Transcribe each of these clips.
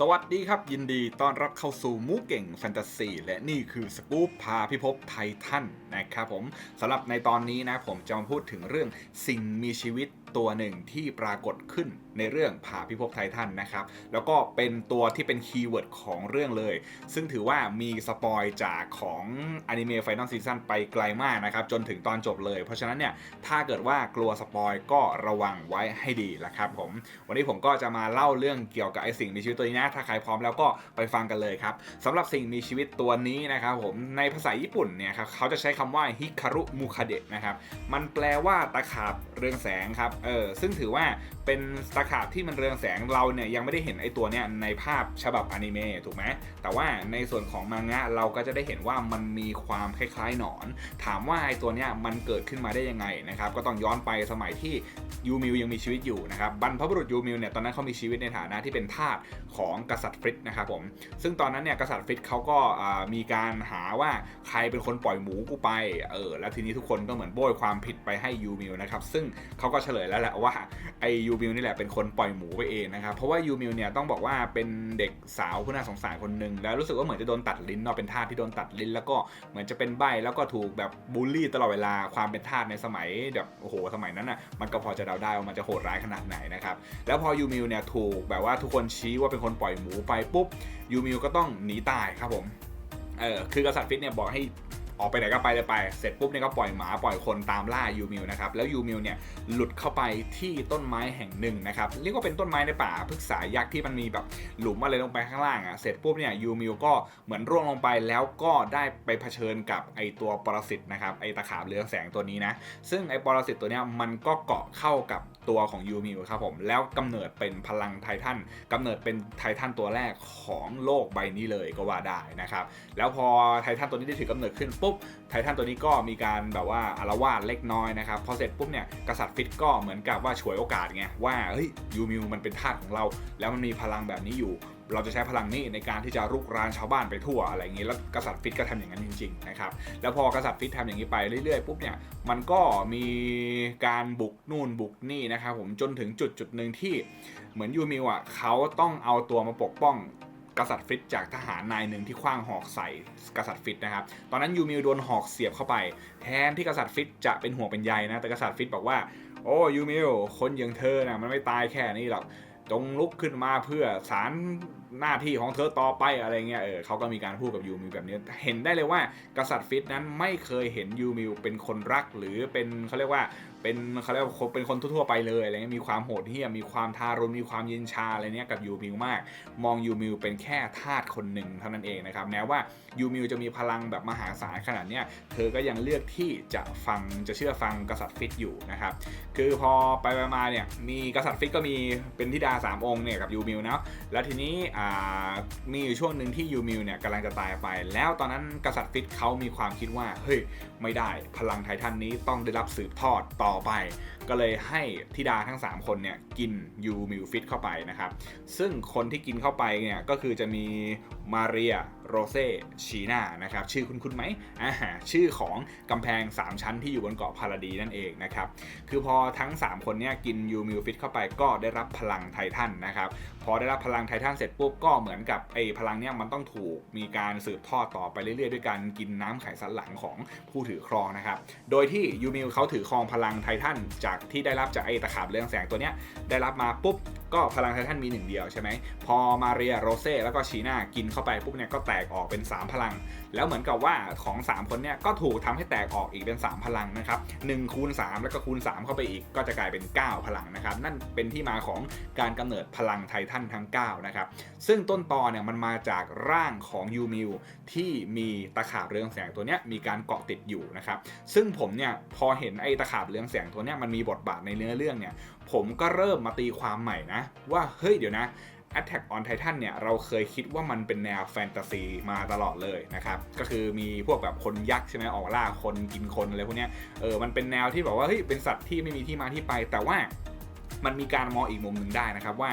สวัสดีครับ ยินดีต้อนรับเข้าสู่มูเก่งแฟนตาซีและนี่คือสกู๊ปพาพิภพไททันนะครับผมสำหรับในตอนนี้นะผมจะมาพูดถึงเรื่องสิ่งมีชีวิตตัวหนึ่งที่ปรากฏขึ้น ในเรื่องผ่าพิภพไททันนะครับ แล้วก็เป็นตัวที่เป็นคีย์เวิร์ดของเรื่องเลย ซึ่งถือว่ามีสปอยจากของอนิเมะไฟนอลซีซั่นไปไกลมากนะครับ จนถึงตอนจบเลย เพราะฉะนั้นเนี่ย ถ้าเกิดว่ากลัวสปอยก็ระวังไว้ให้ดีละครับผม วันนี้ผมก็จะมาเล่าเรื่องเกี่ยวกับไอสิ่งมีชีวิตตัวนี้นะ ถ้าใครพร้อมแล้วก็ไปฟังกันเลยครับสำหรับสิ่งมีชีวิตตัวนี้นะครับผม ในภาษาญี่ปุ่นเนี่ยครับเขาจะใช้คำว่าฮิคารุมุคาเดะนะครับ มันแปลว่าตะขาบเรืองแสงครับ เออ ซึ่งถือว่า เป็นตะขาบที่มันเรืองแสงเราเนี่ยยังไม่ได้เห็นไอตัวเนี้ยในภาพฉบับอนิเมะถูกไหมแต่ว่าในส่วนของมังงะเราก็จะได้เห็นว่ามันมีความคล้ายๆหนอน ถามว่าไอตัวเนี้ยมันเกิดขึ้นมาได้ยังไงนะครับก็ต้องย้อนไปสมัยที่ยูมิวยังมีชีวิตอยู่นะครับบรรพบุรุษยูมิวเนี่ยตอนนั้นเขามีชีวิตในฐานะที่เป็นทาสของกษัตริย์ฟริตนะครับผมซึ่งตอนนั้นเนี่ยกษัตริย์ฟริตเขาก็มีการหาว่าใครเป็นคนปล่อยหมูกูไปเออแล้วทีนี้ทุกคนก็เหมือนโบยความผิดไปให้ยูมิวนะครับซึ่งเขาก็เฉลยแล้วแหละว่าไอยูมิวนี่แหละเป็นคนปล่อยหมูไปเองนะครับ เพราะว่ายูมิวเนี่ยต้องบอกว่าเป็นเด็กสาวผู้น่าสงสารคนหนึ่งแล้วรู้สึกว่าเหมือนจะโดนตัดลิ้นเนาะเป็นทาสที่โดนตัดลิ้น แล้วก็เหมือนจะเป็นใบแล้วก็ถูกแบบบูลลี่ตลอดเวลาความเป็นทาสในสมัยแบบโอ้โหสมัยนั้นอะมันก็พอจะเดาได้ว่ามันจะโหดร้ายขนาดไหนนะครับแล้วพอยูมิวเนี่ยถูกแบบว่าทุกคนชี้ว่าเป็นคนปล่อยหมูไปปุ๊บยูมิวก็ต้องหนีตายครับผมเออคือกษัตริย์ฟิตเนี่ยบอกให้ ออกไปไหนก็ไปเลยไป เสร็จปุ๊บเนี่ยก็ปล่อยหมาปล่อยคนตามล่ายูมิวนะครับ แล้วยูมิวเนี่ยหลุดเข้าไปที่ต้นไม้แห่งหนึ่งนะครับ เรียกว่าเป็นต้นไม้ในป่าพฤกษายักษ์ที่มันมีแบบหลุมอะไรลงไปข้างล่างอะ เสร็จปุ๊บเนี่ยยูมิวก็เหมือนร่วงลงไปแล้วก็ได้ไปเผชิญกับไอตัวปรสิตนะครับ ไอตะขาบเรืองแสงตัวนี้นะ ซึ่งไอปรสิตตัวเนี้ยมันก็เกาะเข้ากับ ตัวของยูมิวครับผม แล้วกำเนิดเป็นพลังไททันกำเนิดเป็นไททันตัวแรกของโลกใบนี้เลยก็ว่าได้นะครับ แล้วพอไททันตัวนี้ได้ถือกำเนิดขึ้นปุ๊บไททันตัวนี้ก็มีการแบบว่าอารวาสเล็กน้อยนะครับพอเสร็จปุ๊บเนี่ยกษัตริย์ฟิตก็เหมือนกับว่าฉวยโอกาสไงว่าเฮ้ยยูมิวมันเป็นทาสของเรา แล้วมันมีพลังแบบนี้อยู่ เราจะใช้พลังนี้ในการที่จะรุกรานชาวบ้านไปทั่วอะไรอย่างนี้แล้วกษัตริย์ฟิตก็ทำอย่างนั้นจริงๆนะครับแล้วพอกษัตริย์ฟิตทำอย่างนี้ไปเรื่อยๆปุ๊บเนี่ยมันก็มีการบุกนู่นบุกนี่นะครับผมจนถึงจุดจุดหนึ่งที่เหมือนยูมิวอะเขาต้องเอาตัวมาปกป้องกษัตริย์ฟิตจากทหารนายหนึ่งที่คว้างหอกใส่กษัตริย์ฟิตนะครับ ตอนนั้นยูมิวโดนหอกเสียบเข้าไป แทนที่กษัตริย์ฟิตจะเป็นห่วงเป็นใยนะ แต่กษัตริย์ฟิตบอกว่า โอ้ยูมิวคนอย่างเธอนะมันไม่ตายแค่นี้หรอก จงลุกขึ้นมาเพื่อสารหน้าที่ของเธอต่อไปอะไรเงี้ยเออเขาก็มีการพูดกับยูมิวแบบนี้เห็นได้เลยว่ากษัตริย์ฟิตนั้นไม่เคยเห็นยูมิวเป็นคนรักหรือเป็นเขาเรียกว่า เป็นเขาเรียกว่าเป็นคนทั่วๆไปเลยอะไรเงี้ยมีความโหดเหี้ยมมีความทารุณมีความเย็นชาอะไรเนี้ยกับยูมิวมาก มองยูมิวเป็นแค่ทาสคนหนึ่งเท่านั้นเองนะครับแม้ว่ายูมิวจะมีพลังแบบมหาศาลขนาดเนี้ยเธอก็ยังเลือกที่จะฟังจะเชื่อฟังกษัตริย์ฟิตอยู่นะครับคือพอไปมาเนี่ยมีกษัตริย์ฟิกก็มีเป็นธิดาสามองค์เนี่ยกับยูมิวนะแล้วทีนี้อ่ามีอยู่ช่วงหนึ่งที่ยูมิวเนี่ยกำลังจะตายไป แล้วตอนนั้นกษัตริย์ฟิกเขามีความคิดว่าเฮ้ยไม่ได้พลังไททันนี้ต้องได้รับสืบทอดต่อไป ก็เลยให้ธิดาทั้ง 3 คนเนี่ยกินยูมิลฟิตเข้าไปนะครับ ซึ่งคนที่กินเข้าไปเนี่ยก็คือจะมีมาเรียโรเซ่ชีนานะครับชื่อคุณคุณไหมอ่าชื่อของกำแพง 3 ชั้นที่อยู่บนเกาะพาราดีนั่นเองนะครับ คือพอทั้ง 3 คนเนี่ยกินยูมิลฟิตเข้าไปก็ได้รับพลังไททันนะครับ พอได้รับพลังไททันเสร็จปุ๊บก็เหมือนกับไอ้พลังเนี้ยมันต้องถูกมีการสืบทอดต่อไปเรื่อยๆ ด้วยการกินน้ำไขสันหลังของผู้ถือครองนะครับ โดยที่ยูมิวเขาถือครองพลังไททันจากที่ได้รับจากไอ้ตะขาบเรืองแสงตัวเนี้ยได้รับมาปุ๊บก็พลังไททันมีหนึ่งเดียวใช่ไหมพอมาเรียโรเซ่แล้วก็ชีนากินเข้าไปปุ๊บเนี่ยก็แตกออกเป็น 3 พลังแล้วเหมือนกับว่าของ 3 คนเนี่ยก็ถูกทำให้แตกออกอีกเป็น 3 พลังนะครับ1คูณ3แล้วก็คูณ 3 เข้าไปอีกก็จะกลายเป็น 9 พลังนะครับนั่นเป็นที่มาของการกำเนิดพลังไททันทั้ง 9 นะครับซึ่งต้นตอเนี่ยมันมาจากร่างของยูมิวที่มีตะขาบเรืองแสงตัวเนี้ยมีการเกาะติดอยู่นะครับซึ่งผมเนี่ยพอเห็นไอ้ตะขาบเรืองแสงตัวเนี้ยมันมีบทบาทในเนื้อเรื่องเนี่ยผมก็เริ่มมาตีความใหม่นะว่าเฮ้ยเดี๋ยวนะ Attack on Titan เนี่ยเราเคยคิดว่ามันเป็นแนวแฟนตาซีมาตลอดเลยนะครับก็คือมีพวกแบบคนยักษ์ใช่ไหมออกล่าคนกินคนอะไรพวกเนี้ยเออมันเป็นแนวที่แบบว่าเฮ้ยเป็นสัตว์ที่ไม่มีที่มาที่ไป แต่ว่ามันมีการมองอีกมุมหนึ่งได้นะครับว่า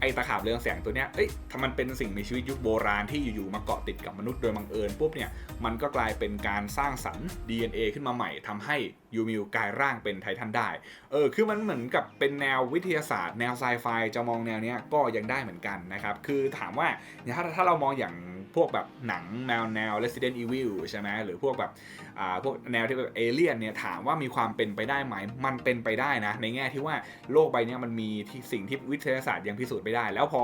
ไอ้ตะขาบเรืองแสงตัวเนี้ย เอ้ยถ้ามันเป็นสิ่งมีชีวิตยุคโบราณที่อยู่ๆมาเกาะติดกับมนุษย์โดยบังเอิญปุ๊บเนี่ย มันก็กลายเป็นการสร้างสรรค์ DNA ขึ้นมาใหม่ทำให้ ยูมิวกลายร่างเป็นไททันได้ เออคือมันเหมือนกับเป็นแนววิทยาศาสตร์ แนวไซไฟจะมองแนวเนี้ยก็ยังได้เหมือนกันนะครับคือถามว่าถ้าถ้าเรามองอย่างพวกแบบหนังแนวแนว Resident Evil ใช่ไหมหรือพวกแบบอ่าพวกแนวที่แบบเอเลี่ยนเนี่ยถามว่ามีความเป็นไปได้ไหมมันเป็นไปได้นะ ในแง่ที่ว่าโลกใบนี้มันมีที่สิ่งที่วิทยาศาสตร์ยังพิสูจน์ไม่ได้ แล้วพอ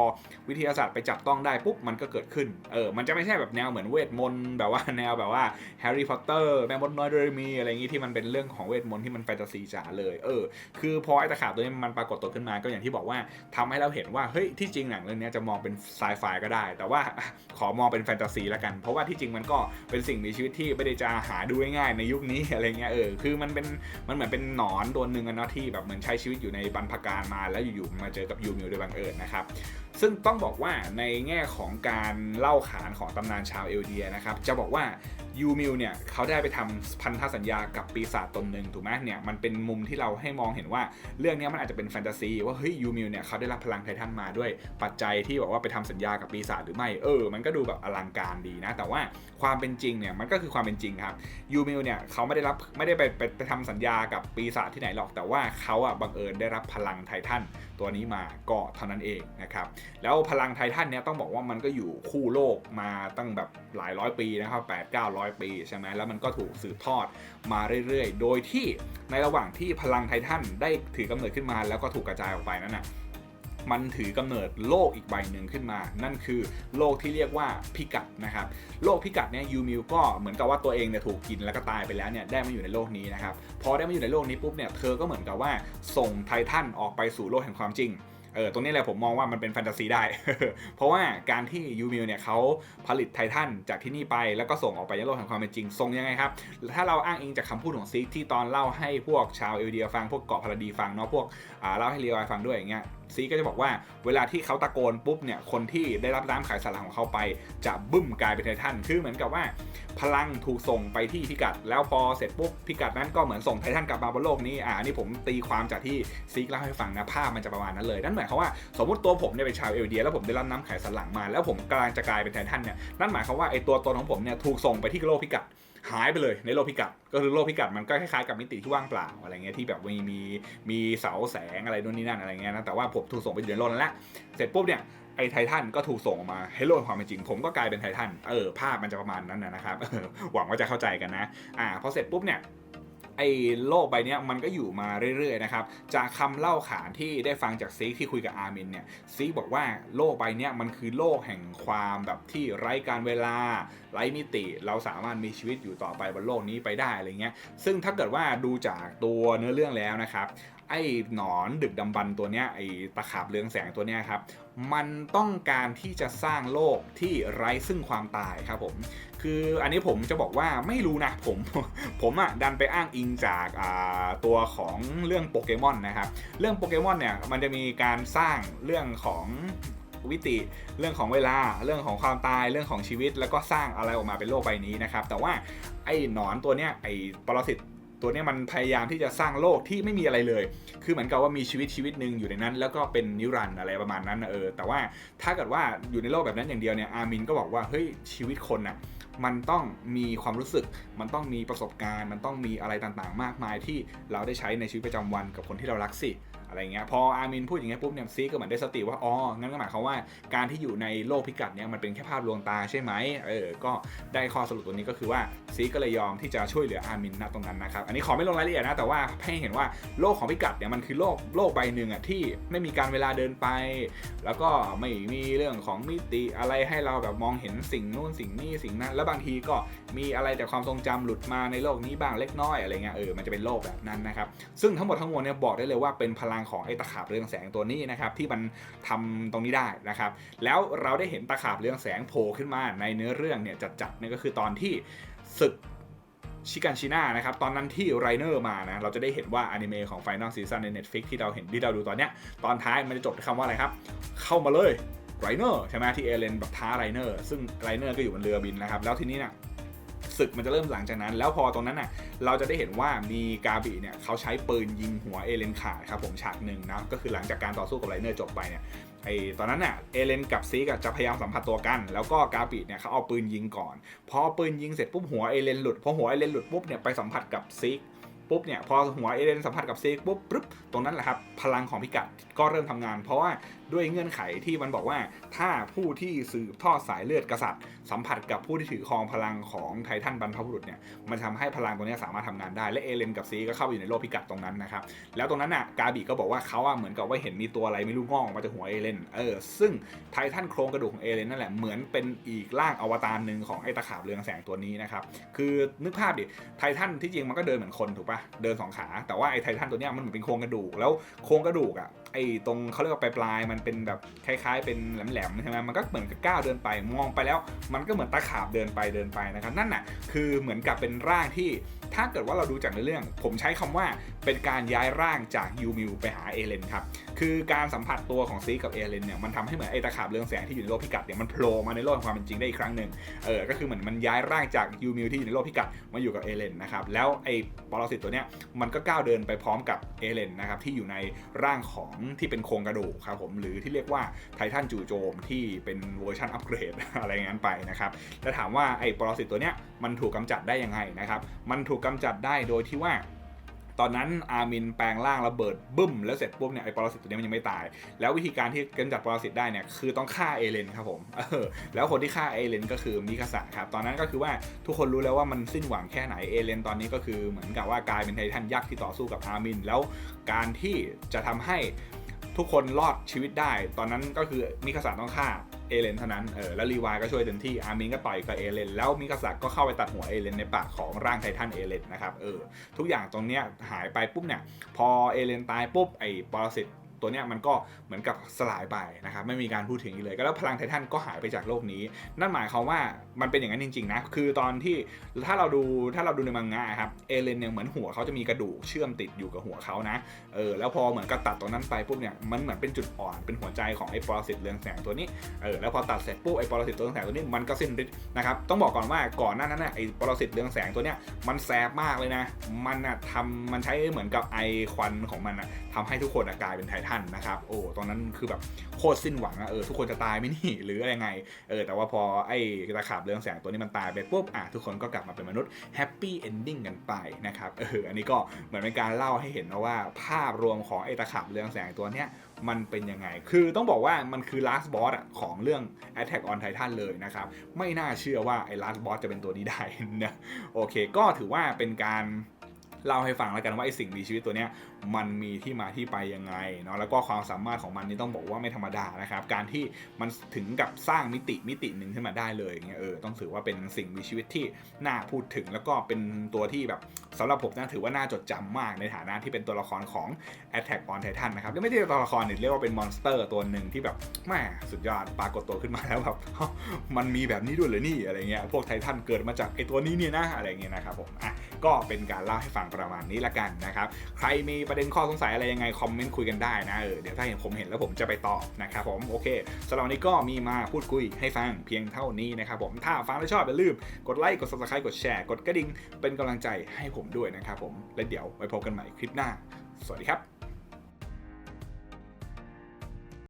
วิทยาศาสตร์ไปจับต้องได้ปุ๊บมันก็เกิดขึ้นเออมันจะไม่ใช่แบบแนวเหมือนเวทมนต์แบบว่าแนวแบบว่าแฮร์รี่พอตเตอร์แม่มดน้อยโดรมีอะไรอย่างงี้ที่มันเป็นเรื่องของของเวทมนต์ที่มันแฟนตาซีจ๋าเลยเออคือพอไอ้ตะขาบตัวนี้มันปรากฏตัวขึ้นมาก็อย่างที่บอกว่าทำให้เราเห็นว่าเฮ้ยที่จริงหนังเรื่องนี้จะมองเป็นไซไฟก็ได้ แต่ว่าขอมองเป็นแฟนตาซีแล้วกัน เพราะว่าที่จริงมันก็เป็นสิ่งมีชีวิตที่ไม่ได้จะหาดูง่ายๆในยุคนี้อะไรเงี้ยเออคือมันเป็นมันเหมือนเป็นหนอนตัวหนึ่งอะเนาะที่แบบเหมือนใช้ชีวิตอยู่ในบรรพการมาแล้วอยู่ๆมาเจอกับยูมิวโดยบังเอิญนะครับซึ่งต้องบอกว่าในแง่ของการเล่าขานของตำนานชาวเอลเดียนะครับ จะบอกว่ายูมิวเนี่ยเขาได้ไปทำพันธสัญญากับปีศาจตนหนึ่งถูกไหมเนี่ยมันเป็นมุมที่เราให้มองเห็นว่าเรื่องนี้มันอาจจะเป็นแฟนตาซีว่าเฮ้ยยูมิวเนี่ยเขาได้รับพลังไททันมาด้วยปัจจัยที่บอกว่าไปทำสัญญากับปีศาจหรือไม่เออ มันก็ดูแบบอลังการดีนะ แต่ว่าความเป็นจริงเนี่ยมันก็คือความเป็นจริงครับยูมิวเนี่ยเขาไม่ได้รับไม่ได้ไปไปไปทำสัญญากับปีศาจที่ไหนหรอกแต่ว่าเขาอะบังเอิญได้รับพลังไททัน ตัวนี้มาก็เท่านั้นเองนะครับ แล้วพลังไททันเนี่ยต้องบอกว่ามันก็อยู่คู่โลกมาตั้งแบบหลายร้อยปีนะครับแปดเก้าร้อยปีใช่ไหมแล้วมันก็ถูกสืบทอดมาเรื่อยๆ โดยที่ในระหว่างที่พลังไททันได้ถือกำเนิดขึ้นมาแล้วก็ถูกกระจายออกไปนั่นน่ะ มันถือกำเนิดโลกอีกใบหนึ่งขึ้นมา นั่นคือโลกที่เรียกว่าพิกัดนะครับ โลกพิกัดเนี่ยยูมิวก็เหมือนกับว่าตัวเองเนี่ยถูกกินแล้วก็ตายไปแล้วเนี่ยได้มาอยู่ในโลกนี้นะครับ พอได้มาอยู่ในโลกนี้ปุ๊บเนี่ยเธอก็เหมือนกับว่าส่งไททันออกไปสู่โลกแห่งความจริงเออตรงนี้แหละผมมองว่ามันเป็นแฟนตาซีได้ เพราะว่าการที่ยูมิวเนี่ยเขาผลิตไททันจากที่นี่ไปแล้วก็ส่งออกไปยังโลกแห่งความเป็นจริงส่งยังไงครับ ถ้าเราอ้างอิงจากคำพูดของซิกที่ตอนเล่าให้พวกชาวเอลเดียฟังพวกเกาะพาราดีฟังเนาะพวกอ่าเล่าให้เรียวไอฟังด้วยอย่างเงี้ย ซีก็จะบอกว่าเวลาที่เขาตะโกนปุ๊บเนี่ยคนที่ได้รับน้ำขายสารของเขาไป จะบึ้มกลายเป็นไททันคือเหมือนกับว่า พลังถูกส่งไปที่พิกัด แล้วพอเสร็จปุ๊บพิกัดนั้นก็เหมือนส่งไททันกลับมาบนโลกนี้อ่านี่ผมตีความจากที่ซีกเล่าให้ฟังนะภาพมันจะประมาณนั้นเลยนั่นหมายความว่าสมมติตัวผมเนี่ยเป็นชาวเอลเดีย แล้วผมได้รับน้ำไขสันหลังมา แล้วผมกำลังจะกลายเป็นไททันเนี่ยนั่นหมายความว่าไอตัวตนของผมเนี่ยถูกส่งไปที่โลกพิกัด หายไปเลยในโลกพิกัด ก็คือโลกพิกัดมันก็คล้ายๆกับมิติที่ว่างเปล่าอะไรเงี้ยที่แบบมีมีมีเสาแสงอะไรนู่นนี่นั่นอะไรเงี้ยนะแต่ว่าผมถูกส่งไปอยู่ในโลกนั้นแหละเสร็จปุ๊บเนี่ยไอ้ไททันก็ถูกส่งออกมาให้โลกความเป็นจริง ผมก็กลายเป็นไททันเออภาพมันจะประมาณนั้นนะครับหวังว่าจะเข้าใจกันนะอ่าพอเสร็จปุ๊บเนี่ย ไอ้โลกใบนี้มันก็อยู่มาเรื่อยๆนะครับจากคำเล่าขานที่ได้ฟังจากซีที่คุยกับอาร์มินเนี่ยซีบอกว่าโลกใบนี้มันคือโลกแห่งความแบบที่ไร้การเวลาไร้มิติ เราสามารถมีชีวิตอยู่ต่อไปบนโลกนี้ไปได้อะไรเงี้ยซึ่งถ้าเกิดว่าดูจากตัวเนื้อเรื่องแล้วนะครับ ไอ้หนอนดึกดำบรรพ์ตัวเนี้ยไอ้ตะขาบเรืองแสงตัวเนี้ยครับมันต้องการที่จะสร้างโลกที่ไร้ซึ่งความตายครับผมคืออันนี้ผมจะบอกว่าไม่รู้นะผมผมอะดันไปอ้างอิงจากตัวของเรื่องโปเกมอนนะครับเรื่องโปเกมอนเนี่ยมันจะมีการสร้างเรื่องของวิติเรื่องของเวลาเรื่องของความตายเรื่องของชีวิต แล้วก็สร้างอะไรออกมาเป็นโลกใบนี้นะครับแต่ว่าไอ้หนอนตัวเนี้ยไอ้ปรสิต ตัวนี้มันพยายามที่จะสร้างโลกที่ไม่มีอะไรเลย คือเหมือนกับว่ามีชีวิตชีวิตหนึ่งอยู่ในนั้น แล้วก็เป็นนิรันดร์อะไรประมาณนั้นเออ แต่ว่าถ้าเกิดว่าอยู่ในโลกแบบนั้นอย่างเดียวเนี่ยอาร์มินก็บอกว่าเฮ้ยชีวิตคนน่ะมันต้องมีความรู้สึก มันต้องมีประสบการณ์ มันต้องมีอะไรต่างๆ มากมายที่เราได้ใช้ในชีวิตประจำวันกับคนที่เรารักสิ อะไรเงี้ยพออาร์มินพูดอย่างเงี้ยปุ๊บเนี่ยซีก็เหมือนได้สติว่าอ๋องั้นก็หมายความว่าการที่อยู่ในโลกพิกัดเนี่ยมันเป็นแค่ภาพลวงตาใช่ไหมเออก็ได้ข้อสรุปตัวนี้ก็คือว่าซีก็เลยยอมที่จะช่วยเหลืออาร์มินณตรงนั้นนะครับอันนี้ขอไม่ลงรายละเอียดนะแต่ว่าให้เห็นว่าโลกของพิกัดเนี่ยมันคือโลกโลกใบหนึ่งอะที่ไม่มีการเวลาเดินไป แล้วก็ไม่มีเรื่องของมิติอะไรให้เราแบบมองเห็นสิ่งนู่นสิ่งนี้สิ่งนั้นแล้วบางทีก็มีอะไรจากความทรงจำหลุดมาในโลกนี้บ้างเล็กน้อยอะไรเงี้ยเออมันจะเป็นโลกแบบนั้นนะครับซึ่งทั้งหมดทั้งมวลเนี่ยบอกได้เลยว่าเป็นพลังของไอ้ตะขาบเรืองแสงตัวนี้นะครับที่มันทำตรงนี้ได้นะครับแล้วเราได้เห็นตะขาบเรืองแสงโผล่ขึ้นมาในเนื้อเรื่องเนี่ยจัดๆเนี่ยก็คือตอนที่ศึกชิกันชิน่านะครับตอนนั้นที่ไรเนอร์มานะเราจะได้เห็นว่าอนิเมะของ Final Season ใน Netflix ที่เราเห็นที่เราดูตอนเนี้ยตอนท้ายมันจะจบด้วยคำว่าอะไรครับ เข้ามาเลยไรเนอร์ใช่ไหมที่เอเลนแบบท้าไรเนอร์ซึ่งไรเนอร์ก็อยู่บนเรือบินนะครับแล้วทีนี้เนี่ย ศึกมันจะเริ่มหลังจากนั้น แล้วพอตรงนั้นน่ะเราจะได้เห็นว่ามีกาบีเนี่ยเขาใช้ปืนยิงหัวเอเลนขาดครับผมฉากหนึ่งนะก็คือหลังจากการต่อสู้กับไรเนอร์จบไปเนี่ยไอตอนนั้นน่ะเอเลนกับซีกจะพยายามสัมผัสตัวกัน แล้วก็กาปิเนี่ยเขาเอาปืนยิงก่อน พอปืนยิงเสร็จปุ๊บหัวเอเลนหลุดพอหัวเอเลนหลุดปุ๊บเนี่ยไปสัมผัสกับซีก ปุ๊บเนี่ยพอหัวเอเลนสัมผัสกับซีกปุ๊บปุ๊บตรงนั้นแหละครับพลังของพิกัดก็เริ่มทำงาน เพราะว่าด้วยเงื่อนไขที่มันบอกว่าถ้าผู้ที่สืบทอดสายเลือดกษัตริย์ สัมผัสกับผู้ที่ถือครองพลังของไททันบรรพบุรุษเนี่ยมันทำให้พลังตรงนี้สามารถทำงานได้และเอเลนกับซีก็เข้าไปอยู่ในโลกพิกัดตรงนั้นนะครับแล้วตรงนั้นน่ะกาบิก็บอกว่าเขาอะเหมือนกับว่าเห็นมีตัวอะไรไม่รู้งอกออกมาจากหัวเอเลนเออซึ่งไททันโครงกระดูกของเอเลนนั่นแหละเหมือนเป็นอีกร่างอวตารหนึ่งของไอ้ตะขาบเรืองแสงตัวนี้นะครับคือนึกภาพดิไททันที่จริงมันก็เดินเหมือนคนถูกปะเดินสองขา แต่ว่าไอ้ไททันตัวเนี้ยมันเหมือนเป็นโครงกระดูก แล้วโครงกระดูกอะ ไอ้ตรงเขาเรียกว่าปลายๆมันเป็นแบบคล้าย ๆ เป็นแหลมๆใช่ไหมมันก็เหมือนกับก้าวเดินไป มองไปแล้ว มันก็เหมือนตะขาบเดินไปเดินไปนะครับนั่นน่ะคือเหมือนกับเป็นร่างที่ถ้าเกิดว่าเราดูจากในเรื่อง ผมใช้คำว่าเป็นการย้ายร่างจากยูมิวไปหาเอเลนครับ คือการสัมผัสตัวของซีกับเอเลนเนี่ยมันทำให้เหมือนไอ้ตะขาบเรืองแสงที่อยู่ในโลกพิกัดเนี่ยมันโผล่มาในโลกความเป็นจริงได้อีกครั้งหนึ่งเออก็คือเหมือนมันย้ายร่างจากยูมิวที่อยู่ในโลกพิกัดมาอยู่กับเอเลนนะครับแล้วไอ้ปรสิตตัวเนี้ยมันก็ก้าวเดินไปพร้อมกับเอเลนนะครับที่อยู่ในร่างของที่เป็นโครงกระดูกครับผมหรือที่เรียกว่าไททันจู่โจมที่เป็นเวอร์ชันอัปเกรดอะไรงั้นไปนะครับแล้วถามว่าไอ้ปรสิตตัวเนี้ยมันถูกกำจัดได้ยังไงนะครับมันถูกกำจัดได้โดยที่ว่า ตอนนั้นอามินแปลงร่างระเบิดบึ้ม แล้วเสร็จปุ๊บเนี่ยไอ้ปรสิตตัวนี้มันยังไม่ตาย แล้ววิธีการที่กำจัดปรสิตได้เนี่ยคือต้องฆ่าเอเลนครับผมเออแล้วคนที่ฆ่าเอเลนก็คือมิคาสะครับตอนนั้นก็คือว่าทุกคนรู้แล้วว่ามันสิ้นหวังแค่ไหนเอเลนตอนนี้ก็คือเหมือนกับว่ากลายเป็นไททันยักษ์ที่ต่อสู้กับอามิน แล้วการที่จะทำให้ ทุกคนรอดชีวิตได้ ตอนนั้นก็คือมิคาสะต้องฆ่าเอเลนเท่านั้นเออแล้วรีวายก็ช่วยเต็มที่อาร์มินก็ต่อยกับเอเลนแล้วมิคาสะก็เข้าไปตัดหัวเอเลนในปากของร่างไททันเอเลนนะครับเออทุกอย่างตรงเนี้ยหายไปปุ๊บเนี่ยพอเอเลนตายปุ๊บไอ้ปรสิต ตัวเนี้ยมันก็เหมือนกับสลายไปนะครับไม่มีการพูดถึงอีกเลย ก็แล้วพลังไททันก็หายไปจากโลกนี้ นั่นหมายความว่ามันเป็นอย่างนั้นจริงๆนะคือตอนที่ถ้าเราดูถ้าเราดูในมังงะครับเอเลนเนี่ยเหมือนหัวเขาจะมีกระดูกเชื่อมติดอยู่กับหัวเขานะเออแล้วพอเหมือนกับตัดตรงนั้นไปปุ๊บเนี่ยมันเหมือนเป็นจุดอ่อนเป็นหัวใจของไอ้ปรสิตเรืองแสงตัวนี้เออแล้วพอตัดเสร็จปุ๊บไอ้ปรสิตเรืองแสงตัวนี้มันก็สิ้นฤทธิ์นะครับต้องบอกก่อนว่าก่อนหน้านั้นน่ะไอ้ปรสิตเรืองแสงตัวเนี้ยมันแสบมากเลยนะ มันน่ะทำมันใช้เหมือนกับไอควันของมันน่ะทำให้ทุกคนน่ะกลายเป็นไททนนะครับ โอ้ตอนนั้นคือแบบโคตรสิ้นหวังอะเออทุกคนจะตายไหมนี่หรืออะไรไงเออแต่ว่าพอไอ้ตะขาบเรืองแสงตัวนี้มันตายไปปุ๊บอะทุกคนก็กลับมาเป็นมนุษย์แฮปปี้เอนดิ้งกันไปนะครับเอออันนี้ก็เหมือนเป็นการเล่าให้เห็นว่าภาพรวมของไอ้ตะขาบเรืองแสงตัวเนี้ยมันเป็นยังไง คือต้องบอกว่ามันคือ last boss อะของเรื่อง Attack on Titan เลยนะครับ ไม่น่าเชื่อว่าไอ้ last boss จะเป็นตัวนี้ได้นะ โอเค ก็ถือว่าเป็นการ เล่าให้ฟังแล้วกันว่าไอสิ่งมีชีวิตตัวเนี้ยมันมีที่มาที่ไปยังไงเนาะแล้วก็ความสามารถของมันนี่ต้องบอกว่าไม่ธรรมดานะครับการที่มันถึงกับสร้างมิติมิติหนึ่งขึ้นมาได้เลยอย่างเงี้ยเออต้องถือว่าเป็นสิ่งมีชีวิตที่น่าพูดถึง แล้วก็เป็นตัวที่แบบสำหรับผมนะถือว่าน่าจดจำมากในฐานะที่เป็นตัวละครของ Attack on Titan นะครับและไม่ใช่ตัวละครเนี่ยเรียกว่าเป็นมอนสเตอร์ตัวหนึ่งที่แบบแม่สุดยอดปรากฏตัวขึ้นมาแล้วแบบมันมีแบบนี้ด้วยเหรอนี่อะไรเงี้ยพวกไททันเกิดมาจากไอตัวนี้เนี่ยนะอะไรเงี้ยนะครับผมอะ ก็เป็นการเล่าให้ฟังประมาณนี้ละกันนะครับ ใครมีประเด็นข้อสงสัยอะไรยังไงคอมเมนต์คุยกันได้นะเออเดี๋ยวถ้าเห็นผมเห็นแล้วผมจะไปตอบนะครับผมโอเคสำหรับวันนี้ก็มีมาพูดคุยให้ฟังเพียงเท่านี้นะครับผมถ้าฟังแล้วชอบอย่าลืมกดไลค์กด subscribe กดแชร์กดกระดิ่งเป็นกำลังใจให้ผมด้วยนะครับผมและเดี๋ยวไว้พบกันใหม่คลิปหน้า สวัสดีครับ